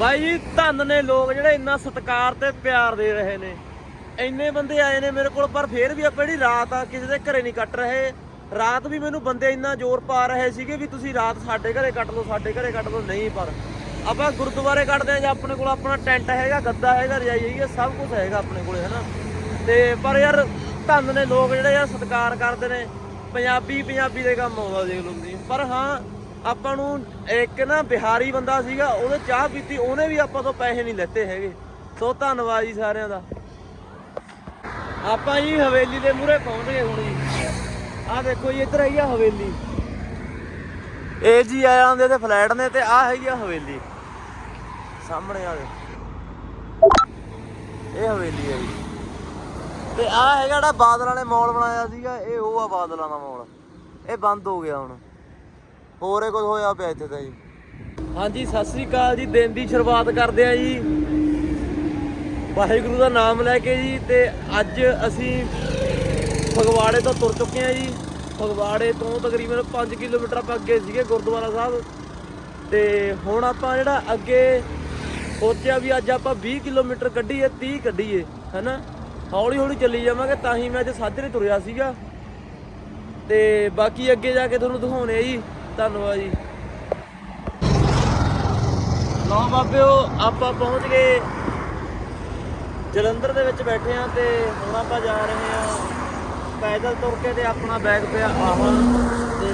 ਬਾਈ ਜੀ, ਧੰਨ ਨੇ ਲੋਕ ਜਿਹੜੇ ਇੰਨਾ ਸਤਿਕਾਰ ਤੇ ਪਿਆਰ ਦੇ ਰਹੇ ਨੇ। ਇੰਨੇ ਬੰਦੇ ਆਏ ਨੇ ਮੇਰੇ ਕੋਲ, ਪਰ ਫੇਰ ਵੀ ਆਪਾਂ ਜਿਹੜੀ ਰਾਤ ਆ, ਕਿਸੇ ਦੇ ਘਰੇ ਨਹੀਂ ਕੱਟ ਰਹੇ। ਰਾਤ ਵੀ ਮੈਨੂੰ ਬੰਦੇ ਇੰਨਾ ਜ਼ੋਰ ਪਾ ਰਹੇ ਸੀਗੇ ਵੀ ਤੁਸੀਂ ਰਾਤ ਸਾਡੇ ਘਰੇ ਕੱਟ ਲਓ, ਸਾਡੇ ਘਰੇ ਕੱਟ ਲਓ, ਨਹੀਂ ਪਰ। ਆਪਾਂ ਗੁਰਦੁਆਰੇ ਕੱਟਦੇ ਆ ਜਾਂ ਆਪਣੇ ਕੋਲ ਆਪਣਾ ਟੈਂਟ ਹੈਗਾ, ਗੱਦਾ ਹੈਗਾ, ਰਜਾਈ ਹੈਗੀ ਸਭ ਕੁਝ ਹੈਗਾ ਆਪਣੇ ਕੋਲੇ, ਹਨਾ। ਤੇ ਪਰ ਯਾਰ, ਧੰਨ ਨੇ ਲੋਕ ਜਿਹੜੇ ਯਾਰ ਸਤਿਕਾਰ ਕਰਦੇ ਨੇ। ਪੰਜਾਬੀ ਪੰਜਾਬੀ ਦੇ ਕੰਮ ਆਉਂਦਾ ਦੇਖ ਲਓ ਤੁਸੀਂ। ਪਰ ਹਾਂ ਆਪਾਂ ਨੂੰ ਇੱਕ ਨਾ ਬਿਹਾਰੀ ਬੰਦਾ ਸੀਗਾ ਉਹਨੇ ਚਾਹ ਪੀਤੀ, ਉਹਨੇ ਵੀ ਆਪਾਂ ਤੋਂ ਪੈਸੇ ਨਹੀਂ ਲੈਤੇ ਹੈਗੇ। ਸੋ ਧੰਨਵਾਦ ਜੀ ਸਾਰਿਆਂ ਦਾ। ਆਪਾਂ ਜੀ ਹਵੇਲੀ ਦੇ ਮੂਹਰੇ ਪਹੁੰਚ ਗਏ ਹੁਣ ਜੀ। ਆਹ ਦੇਖੋ ਜੀ, ਇੱਧਰ ਹੈਗੀ ਆ ਹਵੇਲੀ। ਇਹ ਜੀ ਆਇਆ ਹੁੰਦੇ ਤੇ ਫਲੈਟ ਨੇ ਤੇ ਆਹ ਹੈਗੀ ਆ ਹਵੇਲੀ। ਸਾਹਮਣੇ ਆ ਇਹ ਹਵੇਲੀ ਹੈ ਜੀ। ਤੇ ਆਹ ਹੈਗਾ ਜਿਹੜਾ ਬਾਦਲਾਂ ਨੇ ਮਾਲ ਬਣਾਇਆ ਸੀਗਾ, ਇਹ ਉਹ ਆ ਬਾਦਲਾਂ ਦਾ ਮਾਲ। ਇਹ ਬੰਦ ਹੋ ਗਿਆ ਹੁਣ। ਹੋਰ ਇਹ ਕੁਝ ਹੋਇਆ ਪਿਆ ਇੱਥੇ ਤਾਂ ਜੀ? ਹਾਂਜੀ, ਸਤਿ ਸ੍ਰੀ ਅਕਾਲ ਜੀ, ਦਿਨ ਦੀ ਸ਼ੁਰੂਆਤ ਕਰਦੇ ਆ ਜੀ। ਵਾਹਿਗੁਰੂ ਦਾ ਨਾਮ ਲੈ ਕੇ ਜੀ ਤੇ ਅੱਜ ਅਸੀਂ ਫਗਵਾੜੇ ਤੋਂ ਤੁਰ ਚੁੱਕੇ ਆ ਜੀ। ਫਗਵਾੜੇ ਤੋਂ ਤਕਰੀਬਨ 5 ਕਿਲੋਮੀਟਰ ਆਪਾਂ ਅੱਗੇ ਸੀਗੇ ਗੁਰਦੁਆਰਾ ਸਾਹਿਬ। ਤੇ ਹੁਣ ਆਪਾਂ ਜਿਹੜਾ ਅੱਗੇ ਸੋਚਿਆ ਵੀ ਅੱਜ ਆਪਾਂ 20 ਕਿਲੋਮੀਟਰ ਕੱਢੀਏ 30 ਕੱਢੀਏ, ਹੈਨਾ? ਹੌਲੀ ਹੌਲੀ ਚੱਲੀ ਜਾਵਾਂਗੇ, ਤਾਂ ਹੀ ਮੈਂ ਅੱਜ ਸਾਜਰੇ ਤੁਰਿਆ ਸੀਗਾ। ਤੇ ਬਾਕੀ ਅੱਗੇ ਜਾ ਕੇ ਤੁਹਾਨੂੰ ਦਿਖਾਉਣੇ ਆ ਜੀ। ਧੰਨਵਾਦ ਜੀ। ਲਓ ਬਾਬਿਓ, ਆਪਾਂ ਪਹੁੰਚ ਗਏ। ਜਲੰਧਰ ਦੇ ਵਿੱਚ ਬੈਠੇ ਆ ਤੇ ਹੁਣ ਆਪਾਂ ਜਾ ਰਹੇ ਆ ਪੈਦਲ ਤੁਰ ਕੇ ਤੇ ਆਪਣਾ ਬੈਗ ਪਿਆ ਆਹ ਤੇ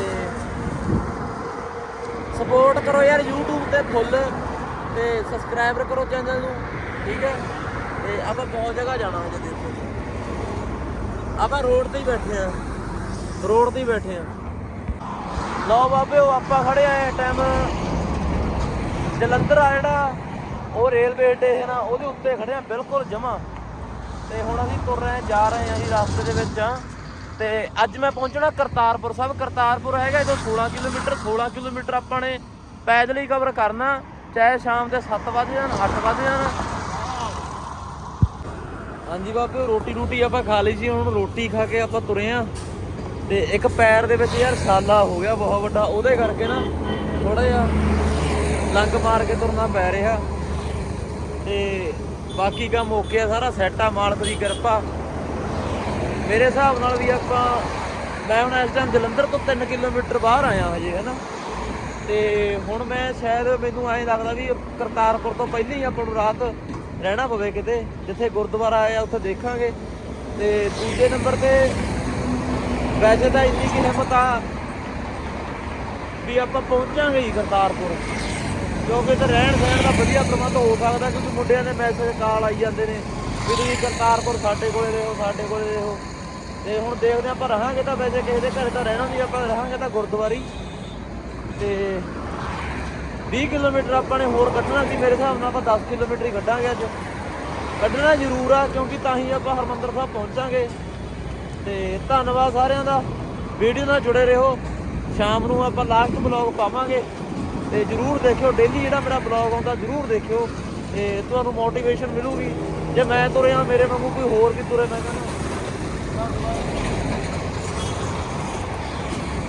ਸਪੋਰਟ ਕਰੋ ਯਾਰ YouTube ਤੇ ਫੁੱਲ ਤੇ ਸਬਸਕ੍ਰਾਈਬਰ ਕਰੋ ਚੈਨਲ ਨੂੰ, ਠੀਕ ਹੈ? ਤੇ ਆਪਾਂ ਬਹੁਤ ਜਗ੍ਹਾ ਜਾਣਾ ਹੈ ਦੇਖੋ। ਆਪਾਂ ਰੋਡ ਤੇ ਹੀ ਬੈਠੇ ਆ ਰੋਡ ਤੇ ਹੀ ਬੈਠੇ ਆ ਲਓ ਬਾਬਿਓ ਆਪਾਂ ਖੜੇ ਆ ਇਸ ਟਾਈਮ ਜਲੰਧਰ ਆ ਜਿਹੜਾ, ਉਹ ਰੇਲਵੇ ਸਟੇਸ਼ਨ ਆ ਉਹਦੇ ਉੱਤੇ ਖੜੇ ਆ, ਬਿਲਕੁਲ ਜਮਾ। ਤੇ ਹੁਣ ਅਸੀਂ ਤੁਰ ਰਹੇ ਆ ਜਾ ਰਹੇ ਆ ਜੀ ਰਸਤੇ ਦੇ ਵਿੱਚ। ਆ ਤੇ ਅੱਜ ਮੈਂ ਪਹੁੰਚਣਾ ਕਰਤਾਰਪੁਰ ਸਾਹਿਬ। ਕਰਤਾਰਪੁਰ ਹੈਗਾ ਇਦੋਂ 16 ਕਿਲੋਮੀਟਰ 16 ਕਿਲੋਮੀਟਰ ਆਪਾਂ ਨੇ ਪੈਦਲ ਹੀ ਕਵਰ ਕਰਨਾ। ਚਾਹੇ ਸ਼ਾਮ ਦੇ 7 ਵਜੇ ਜਾਣ 8 ਵਜੇ ਜਾਣ। ਹਾਂਜੀ ਬਾਬੇ, ਰੋਟੀ ਰੂਟੀ ਆਪਾਂ ਖਾ ਲਈ ਸੀ, ਹੁਣ ਰੋਟੀ ਖਾ ਕੇ ਆਪਾਂ ਤੁਰੇ ਆ। ਤੇ ਇੱਕ ਪੈਰ ਦੇ ਵਿੱਚ ਯਾਰ ਸਾਲਾ ਹੋ ਗਿਆ ਬਹੁਤ ਵੱਡਾ, ਉਹਦੇ ਕਰਕੇ ਨਾ ਥੋੜਾ ਜਿਹਾ ਲੰਗ ਮਾਰ ਕੇ ਤੁਰਨਾ ਪੈ ਰਿਹਾ। ਤੇ ਬਾਕੀ ਕੰਮ ਓਕੇ ਆ ਸਾਰਾ ਸੈੱਟ ਆ, ਮਾਲਕ ਦੀ ਕਿਰਪਾ। ਮੇਰੇ ਹਿਸਾਬ ਨਾਲ ਵੀ ਆਪਾਂ, ਮੈਂ ਹੁਣ ਇਸ ਟਾਈਮ ਜਲੰਧਰ ਤੋਂ 3 ਕਿਲੋਮੀਟਰ ਬਾਹਰ ਆਇਆ ਹਜੇ, ਹੈਨਾ। ਤੇ ਹੁਣ ਮੈਂ ਸ਼ਾਇਦ ਮੈਨੂੰ ਐਂ ਲੱਗਦਾ ਵੀ ਕਰਤਾਰਪੁਰ ਤੋਂ ਪਹਿਲਾਂ ਹੀ ਆਪਾਂ ਨੂੰ ਰਾਤ ਰਹਿਣਾ ਪਵੇ ਕਿਤੇ, ਜਿੱਥੇ ਗੁਰਦੁਆਰਾ ਆਇਆ, ਉੱਥੇ ਦੇਖਾਂਗੇ। ਤੇ ਦੂਜੇ ਨੰਬਰ ਤੇ ਵੈਸੇ ਤਾਂ ਇੰਨੀ ਕੀ ਹਿੰਮਤ ਆ ਵੀ ਆਪਾਂ ਪਹੁੰਚਾਂਗੇ ਹੀ ਕਰਤਾਰਪੁਰ। ਕਿਉਂਕਿ ਤੇ ਰਹਿਣ ਸਹਿਣ ਦਾ ਵਧੀਆ ਪ੍ਰਬੰਧ ਹੋ ਸਕਦਾ, ਕਿਉਂਕਿ ਮੁੰਡਿਆਂ ਦੇ ਮੈਸੇਜ ਕਾਲ ਆਈ ਜਾਂਦੇ ਨੇ ਵੀ ਤੁਸੀਂ ਕਰਤਾਰਪੁਰ ਸਾਡੇ ਕੋਲੇ ਰਹੋ, ਸਾਡੇ ਕੋਲੇ ਰਹੋ। ਤੇ ਹੁਣ ਦੇਖਦੇ ਹਾਂ ਆਪਾਂ ਰਹਾਂਗੇ ਤਾਂ ਵੈਸੇ ਕਿਸੇ ਦੇ ਘਰ ਤਾਂ ਰਹਿਣਾ ਨਹੀਂ, ਆਪਾਂ ਰਹਾਂਗੇ ਤਾਂ ਗੁਰਦੁਆਰੀ ਤੇ 20 ਕਿਲੋਮੀਟਰ ਆਪਾਂ ਨੇ ਹੋਰ ਕੱਢਣਾ ਸੀ, ਮੇਰੇ ਹਿਸਾਬ ਨਾਲ ਆਪਾਂ 10 ਕਿਲੋਮੀਟਰ ਹੀ ਕੱਢਾਂਗੇ ਅੱਜ। ਕੱਢਣਾ ਜ਼ਰੂਰ ਆ, ਕਿਉਂਕਿ ਤਾਂ ਹੀ ਆਪਾਂ ਹਰਮੰਦਰ ਸਾਹਿਬ ਪਹੁੰਚਾਂਗੇ। ਤੇ ਧੰਨਵਾਦ ਸਾਰਿਆਂ ਦਾ। ਵੀਡੀਓ ਨਾਲ ਜੁੜੇ ਰਹੋ। ਸ਼ਾਮ ਨੂੰ ਆਪਾਂ ਲਾਸਟ ਬਲੌਗ ਪਾਵਾਂਗੇ। ਤੇ ਜਰੂਰ ਦੇਖਿਓ। ਡੇਲੀ ਜਿਹੜਾ ਮੇਰਾ ਬਲੌਗ ਆਉਂਦਾ, ਜਰੂਰ ਦੇਖਿਓ। ਤੇ ਤੁਹਾਨੂੰ ਮੋਟੀਵੇਸ਼ਨ ਮਿਲੂਗੀ। ਜੇ ਮੈਂ ਤੁਰਿਆ, ਮੇਰੇ ਵਾਂਗੂ ਕੋਈ ਹੋਰ ਵੀ ਤੁਰੇ, ਮੈਂ ਕਹਿੰਦਾ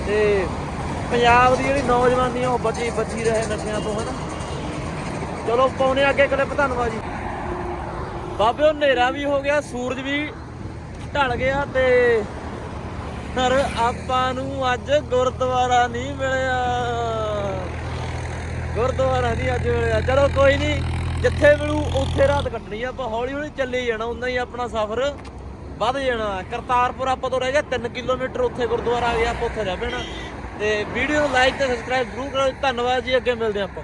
ਤੇ ਪੰਜਾਬ ਦੀ ਜਿਹੜੀ ਨੌਜਵਾਨੀ ਆ, ਉਹ ਬਚੀ ਬਚੀ ਰਹੇ ਨਸ਼ਿਆਂ ਤੋਂ, ਹਨਾ। ਚਲੋ, ਪਾਉਣੇ ਅੱਗੇ ਕਲਿੱਪ ਧੰਨਵਾਦ ਜੀ। ਬਾਬੇ ਉਹ ਹਨੇਰਾ ਵੀ ਹੋ ਗਿਆ, ਸੂਰਜ ਵੀ ਢਲ ਗਿਆ ਤੇ ਪਰ ਆਪਾਂ ਨੂੰ ਅੱਜ ਗੁਰਦੁਆਰਾ ਨਹੀਂ ਮਿਲਿਆ। ਗੁਰਦੁਆਰਾ ਨਹੀਂ ਅੱਜ ਮਿਲਿਆ। ਚਲੋ ਕੋਈ ਨਹੀਂ, ਜਿੱਥੇ ਮਿਲੂ ਉੱਥੇ ਰਾਤ ਕੱਟਣੀ ਆ, ਆਪਾਂ ਹੌਲੀ ਹੌਲੀ ਚੱਲੇ ਜਾਣਾ ਉਨਾ ਹੀ ਆਪਣਾ ਸਫ਼ਰ ਵੱਧ ਜਾਣਾ। ਕਰਤਾਰਪੁਰ ਆਪਾਂ ਤੋਂ ਰਹਿ ਗਿਆ 3 ਕਿਲੋਮੀਟਰ, ਉੱਥੇ ਗੁਰਦੁਆਰਾ ਆ ਗਿਆ, ਆਪਾਂ ਉੱਥੇ ਰਹਿ ਪੈਣਾ। ਤੇ ਵੀਡੀਓ ਨੂੰ ਲਾਈਕ ਤੇ ਸਬਸਕ੍ਰਾਈਬ ਜ਼ਰੂਰ ਕਰੋ ਧੰਨਵਾਦ ਜੀ, ਅੱਗੇ ਮਿਲਦੇ ਹਾਂ ਆਪਾਂ।